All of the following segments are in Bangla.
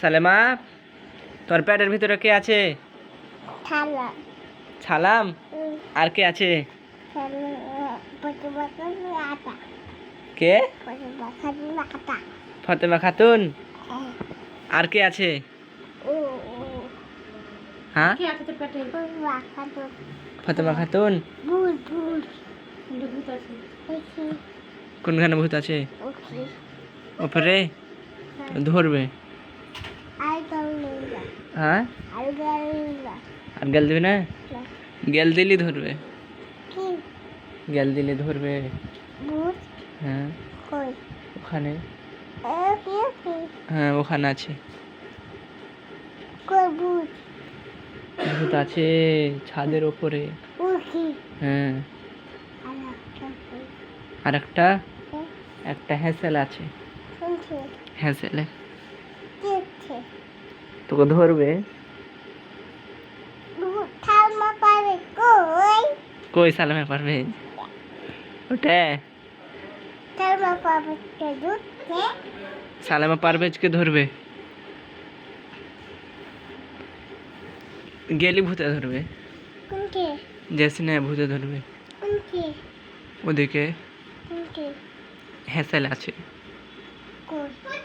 সালেমা তোর পেটের ভিতরে কে আছে? ছালাম আর কে আছে? কে? ফতেমা খাতুন। আর কে আছে? হ্যাঁ? ফতেমা খাতুন। কোনখানে ভূত আছে? ওপরে। ধরবে। হ্যাঁ? আর গেল দিবি না? গেল দিলি ধরবে। গেল দিলে ধরবে। হ্যাঁ। ওখানে? হ্যাঁ ওখানে আছে। ভূত আছে ছাদের ওপরে। হ্যাঁ। আর একটা? একটা হ্যাঁ হ্যাসেল আছে। হ্যাসেলে। তোকে ধরবে? কই? সালামে পারবে? ওটা সালামা পারভেজকে ধরবে। গেলি ভূতে ধরবে। কোনটি জেসিনে ভূতে ধরবে। ওদিকে। হ্যাসেল আছে।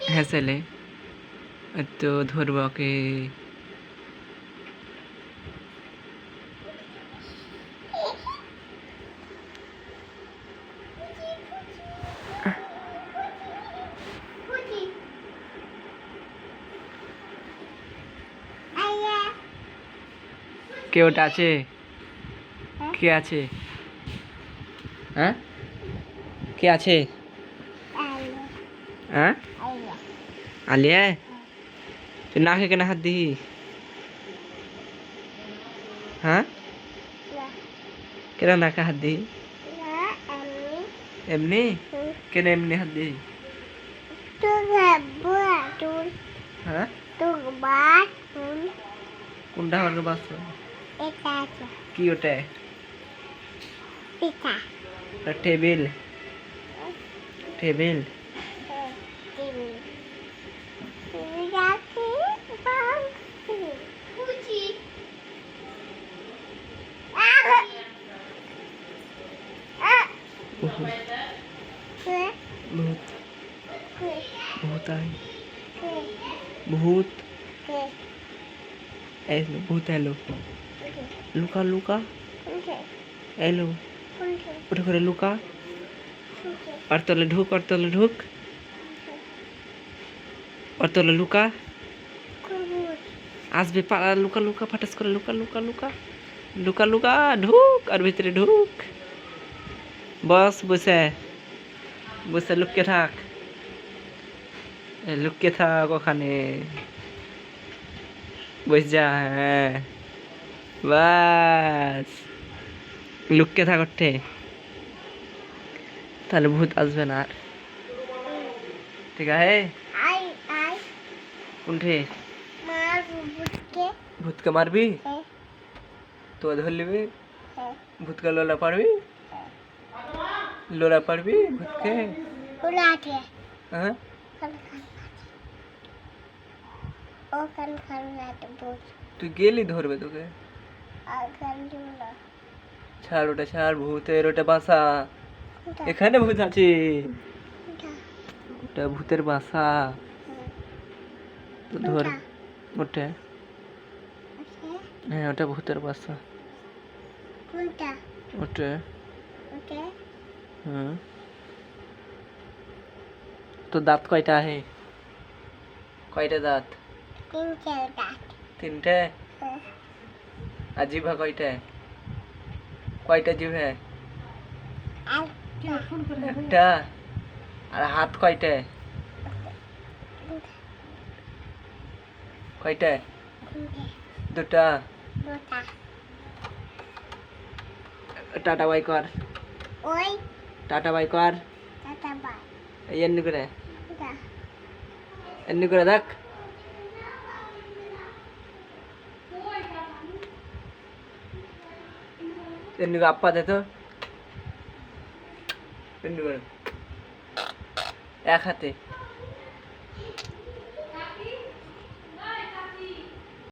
হ্যাসেলে তো ধরবো ওকে কে ওটা আছে? কে আছে? হ্যাঁ? কে আছে? হ্যাঁ? আলিয়া। তুই নাকে কেন হাত দিই হ্যাঁ? কেন নাকে হাত আমি এমনি? কেন এমনি হাত তুই হ্যাঁ? কোনটা আমার বাস কি ওটা টেবিল। টেবিল? ভূত ভূত আয় ভূত এলো ভূত এলো লুকা লুকা এলো উঠে করে লুকা আর তলে ঢুক আর তলে ঢুক আর তলে লুকা আসবে পাড়া লুকা লুকা ফাটাস করে লুকা লুকা লুকা লুকা লুকা ঢুক আর ভিতরে ঢুক বস বসে বসে লুকিয়ে থাক। এ, লুকিয়ে থাক ওখানে। বস যা হ্যাঁ। বাস। লুকিয়ে থাক ওঠে। তাহলে ভূত আসবে না আর। ঠিক আছে? কোনঠে ভূতকে। মারবি? হ্যাঁ। তো ধর নিবি হ্যাঁ। ভূতকে লোলা পারবি? লোলা পারবি ভূতকে হ্যাঁ? তুই গেলি ধরবে তোকে? ছাড় ওটা ছাড় ভূতের ওটা বাসা। এখানে ভূত আছে। ওটা। ভূতের বাসা। তো ধর। ওটা। হ্যাঁ ওটা ভূতের বাসা। ওটা। ওকে হুম। তো দাঁত কয়টা আছে কয়টা দাঁত? তিনটে দাঁত। তিনটে? হ্যাঁ। আর জিভা কয়টা? কয়টা জিভে? একটা। আর হাত কয়টা? কয়টা? দুটা? দুটা। টাটা বাই কর। ওই টাটা বাই কর এমনি করে এমনি করে দেখ এমনি করে আপ্পা দে তো এমনি করে এক হাতে